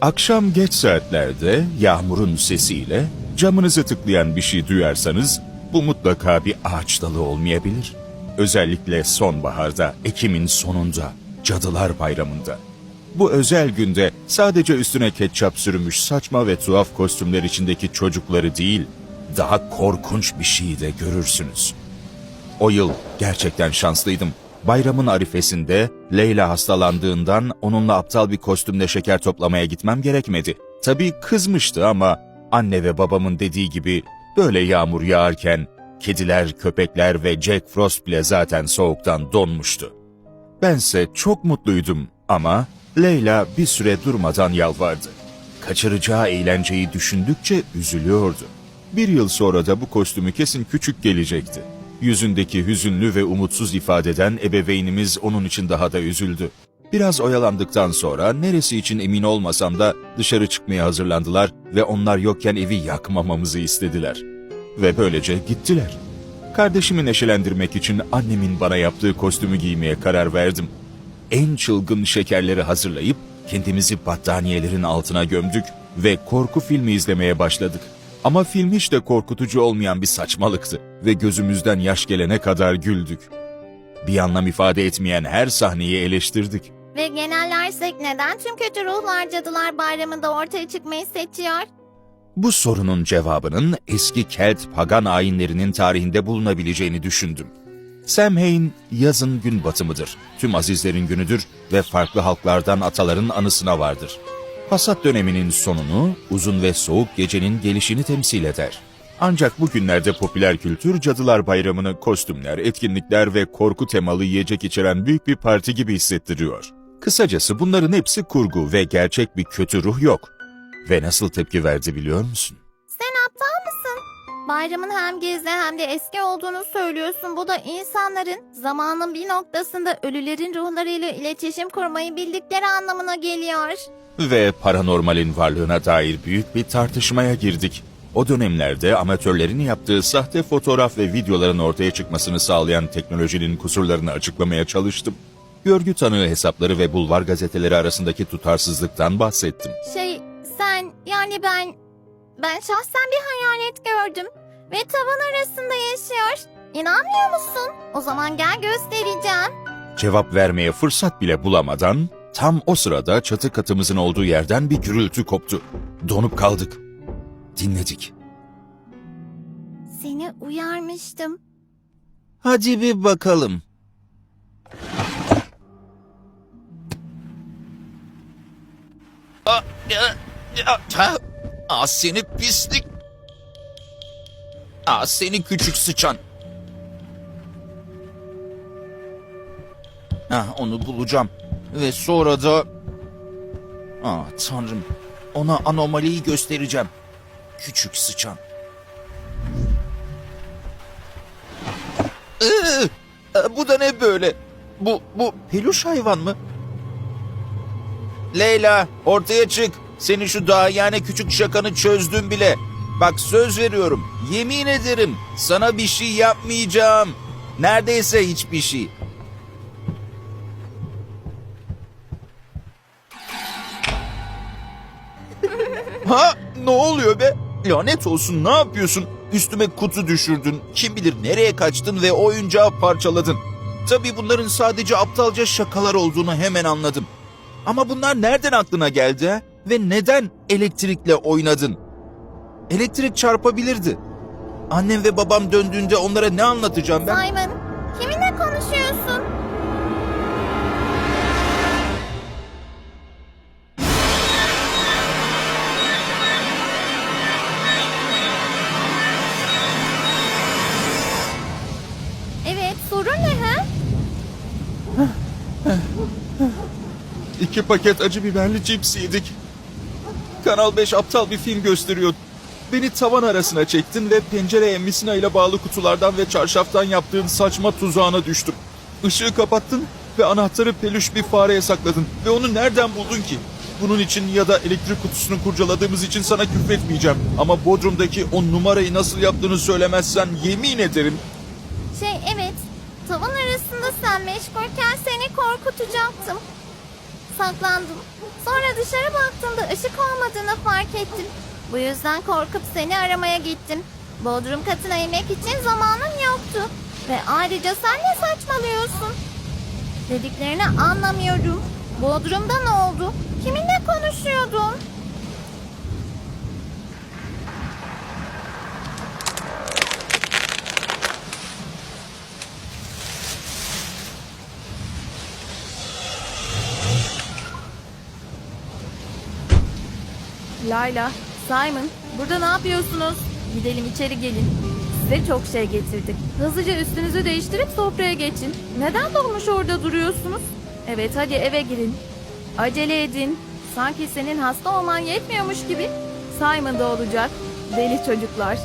Akşam geç saatlerde yağmurun sesiyle camınızı tıklayan bir şey duyarsanız bu mutlaka bir ağaç dalı olmayabilir. Özellikle sonbaharda, Ekim'in sonunda, Cadılar Bayramı'nda. Bu özel günde sadece üstüne ketçap sürülmüş saçma ve tuhaf kostümler içindeki çocukları değil, daha korkunç bir şeyi de görürsünüz. O yıl gerçekten şanslıydım. Bayramın arifesinde Leyla hastalandığından onunla aptal bir kostümle şeker toplamaya gitmem gerekmedi. Tabii kızmıştı ama anne ve babamın dediği gibi böyle yağmur yağarken kediler, köpekler ve Jack Frost bile zaten soğuktan donmuştu. Bense çok mutluydum ama Leyla bir süre durmadan yalvardı. Kaçıracağı eğlenceyi düşündükçe üzülüyordu. Bir yıl sonra da bu kostümü kesin küçük gelecekti. Yüzündeki hüzünlü ve umutsuz ifadeden ebeveynimiz onun için daha da üzüldü. Biraz oyalandıktan sonra neresi için emin olmasam da dışarı çıkmaya hazırlandılar ve onlar yokken evi yakmamamızı istediler. Ve böylece gittiler. Kardeşimi neşelendirmek için annemin bana yaptığı kostümü giymeye karar verdim. En çılgın şekerleri hazırlayıp kendimizi battaniyelerin altına gömdük ve korku filmi izlemeye başladık. Ama film hiç de korkutucu olmayan bir saçmalıktı ve gözümüzden yaş gelene kadar güldük. Bir anlam ifade etmeyen her sahneyi eleştirdik. Ve genellersek neden tüm kötü ruhlar Cadılar Bayramı'nda ortaya çıkmayı seçiyor? Bu sorunun cevabının eski Kelt pagan ayinlerinin tarihinde bulunabileceğini düşündüm. Samhain yazın gün batımıdır. Tüm azizlerin günüdür ve farklı halklardan ataların anısına vardır. Hasat döneminin sonunu, uzun ve soğuk gecenin gelişini temsil eder. Ancak bugünlerde popüler kültür Cadılar Bayramı'nı kostümler, etkinlikler ve korku temalı yiyecek içeren büyük bir parti gibi hissettiriyor. Kısacası bunların hepsi kurgu ve gerçek bir kötü ruh yok. Ve nasıl tepki verdi biliyor musun? Sen aptal mısın? Bayramın hem gizli hem de eski olduğunu söylüyorsun. Bu da insanların zamanın bir noktasında ölülerin ruhlarıyla iletişim kurmayı bildikleri anlamına geliyor. Ve paranormalin varlığına dair büyük bir tartışmaya girdik. O dönemlerde amatörlerin yaptığı sahte fotoğraf ve videoların ortaya çıkmasını sağlayan teknolojinin kusurlarını açıklamaya çalıştım. Görgü tanığı hesapları ve bulvar gazeteleri arasındaki tutarsızlıktan bahsettim. Şey, sen yani ben... Ben şahsen bir hayalet gördüm. Ve tavan arasında yaşıyor. İnanmıyor musun? O zaman gel göstereceğim. Cevap vermeye fırsat bile bulamadan tam o sırada çatı katımızın olduğu yerden bir gürültü koptu. Donup kaldık. Dinledik. Seni uyarmıştım. Hadi bir bakalım. Aa, ya, ya, ha, Aa, seni pislik. Aa, seni küçük sıçan. Ha, onu bulacağım. Ve sonra da... Aa, tanrım. Ona anomaliyi göstereceğim. Küçük sıçan. Iı, e, bu da ne böyle? Bu, bu peluş hayvan mı? Leyla ortaya çık. Senin şu daha yani küçük şakanı çözdüm bile. Bak söz veriyorum. Yemin ederim sana bir şey yapmayacağım. Neredeyse hiçbir şey. Ha ne oluyor be? Lanet olsun ne yapıyorsun? Üstüme kutu düşürdün. Kim bilir nereye kaçtın ve oyuncağı parçaladın. Tabii bunların sadece aptalca şakalar olduğunu hemen anladım. Ama bunlar nereden aklına geldi ha? Ve neden elektrikle oynadın? Elektrik çarpabilirdi. Annem ve babam döndüğünde onlara ne anlatacağım ben? Simon, kiminle konuşuyorsun? İki paket acı biberli cips yedik. Kanal 5 aptal bir film gösteriyor. Beni tavan arasına çektin ve pencereye misina ile bağlı kutulardan ve çarşaftan yaptığın saçma tuzağına düştüm. Işığı kapattın ve anahtarı peluş bir fareye sakladın. Ve onu nereden buldun ki? Bunun için ya da elektrik kutusunu kurcaladığımız için sana küfretmeyeceğim. Ama Bodrum'daki o numarayı nasıl yaptığını söylemezsen yemin ederim. Şey, evet, tavan arasında sen meşgulken seni korkutacaktım. Saklandım. Sonra dışarı baktığımda karmaşık olmadığını fark ettim. Bu yüzden korkup seni aramaya gittim. Bodrum katına inmek için zamanım yoktu. Ve ayrıca sen ne saçmalıyorsun? Dediklerini anlamıyorum. Bodrum'da ne oldu? Kiminle konuşuyordun? Layla, Simon, burada ne yapıyorsunuz? Gidelim içeri gelin. Size çok şey getirdik. Hızlıca üstünüzü değiştirip sofraya geçin. Neden dolmuş orada duruyorsunuz? Evet, hadi eve girin. Acele edin. Sanki senin hasta olman yetmiyormuş gibi. Simon da olacak. Deli çocuklar.